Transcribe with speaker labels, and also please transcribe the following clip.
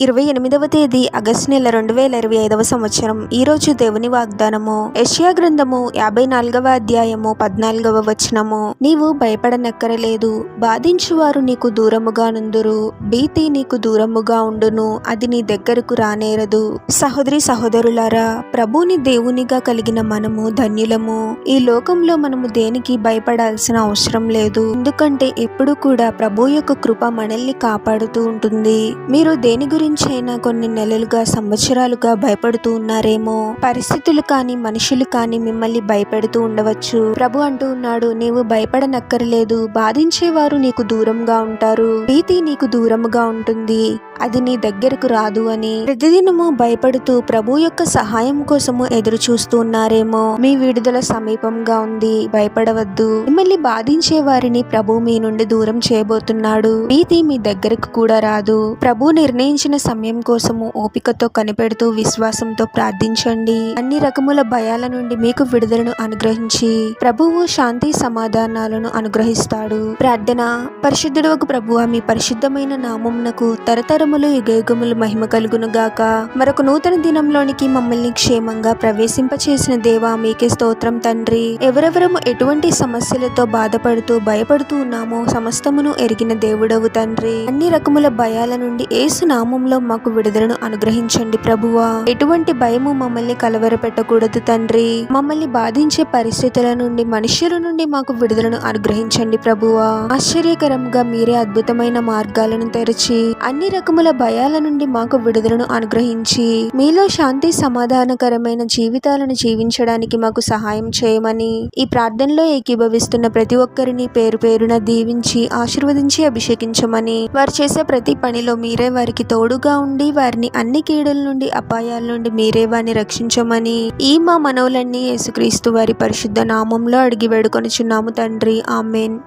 Speaker 1: ఇరవై ఎనిమిదవ తేదీ ఆగస్టు నెల రెండు వేల ఇరవై ఐదవ సంవత్సరం. ఈ రోజు దేవుని వాగ్దానము. యష్యా గ్రంథము యాభై నాలుగవ అధ్యాయము పద్నాలుగవ వచనము. నీవు భయపడనక్కరలేదు. బాధించువారు నీకు దూరముగా నుందురు. భీతి నీకు దూరముగా ఉండును. అది నీ దగ్గరకు రానేరదు. సహోదరి సహోదరులారా ప్రభుని దేవునిగా కలిగిన మనము ధన్యులము. ఈ లోకంలో మనము దేనికి భయపడాల్సిన అవసరం లేదు. ఎందుకంటే ఎప్పుడు కూడా ప్రభు యొక్క కృప మనల్ని కాపాడుతూ ఉంటుంది. మీరు దేని గురించైనా కొన్ని నెలలుగా సంవత్సరాలుగా భయపడుతూ ఉన్నారేమో. పరిస్థితులు కానీ మనుషులు కానీ మిమ్మల్ని భయపెడుతూ ఉండవచ్చు. ప్రభు అంటూ ఉన్నాడు నీవు భయపడనక్కర్లేదు. బాధించేవారు నీకు దూరంగా ఉంటారు. భీతి నీకు దూరముగా ఉంటుంది. అది నీ దగ్గరకు రాదు అని. ప్రతిదినము భయపడుతూ ప్రభు యొక్క సహాయం కోసము ఎదురు చూస్తూ ఉన్నారేమో. మీ విడుదల సమీపంగా ఉంది. భయపడవద్దు. మిమ్మల్ని బాధించే వారిని ప్రభు మీ నుండి దూరం చేయబోతున్నాడు. భీతి మీ దగ్గరకు కూడా రాదు. ప్రభు నిర్ణయించిన సమయం కోసము ఓపికతో కనిపెడుతూ విశ్వాసంతో ప్రార్థించండి. అన్ని రకముల భయాల నుండి మీకు విడుదలను అనుగ్రహించి ప్రభువు శాంతి సమాధానాలను అనుగ్రహిస్తాడు. ప్రార్థన. పరిశుద్ధుడు ఒక ప్రభువ మీ పరిశుద్ధమైన నామమునకు తరతరములు యుగయుగములు మహిమ కలుగును గాక మరొక నూతన దినంలోనికి మమ్మల్ని క్షేమంగా ప్రవేశింపచేసిన దేవా మీకే స్తోత్రం తండ్రి. ఎవరెవరము ఎటువంటి సమస్యలతో బాధపడుతూ భయపడుతూ ఉన్నామో సమస్తమును ఎరిగిన దేవుడవు తండ్రి. అన్ని రకముల భయాల నుండి ఏసు నామంలో మాకు విడుదలను అనుగ్రహించండి ప్రభువా. ఎటువంటి భయము మమ్మల్ని కలవరపెట్టకూడదు తండ్రి. మమ్మల్ని బాధించే పరిస్థితుల నుండి మనుషుల నుండి మాకు విడుదలను అనుగ్రహించండి ప్రభువా. ఆశ్చర్యకరంగా మీరే అద్భుతమైన మార్గాలను తెరిచి అన్ని రకముల భయాల నుండి మాకు విడుదలను అనుగ్రహించి మీలో శాంతి సమాధానకరమైన జీవితాలను జీవించడానికి మాకు సహాయం చేయమని ఈ ప్రార్థనలో ఏకీభవిస్తున్న ప్రతి ఒక్కరిని పేరు పేరున దీవించి ఆశీర్వదించి అభిషేకించమని వారు చేసే ప్రతి పనిలో మీరే వారికి తోడు తోడుగా ఉండి వారిని అన్ని కీడుల నుండి అపాయాల నుండి మీరే వారిని రక్షించమని ఈ మా మనవులన్నీ యేసుక్రీస్తు వారి పరిశుద్ధ నామంలో అడిగి వేడుకొనుచున్నాము తండ్రి. ఆమెన్.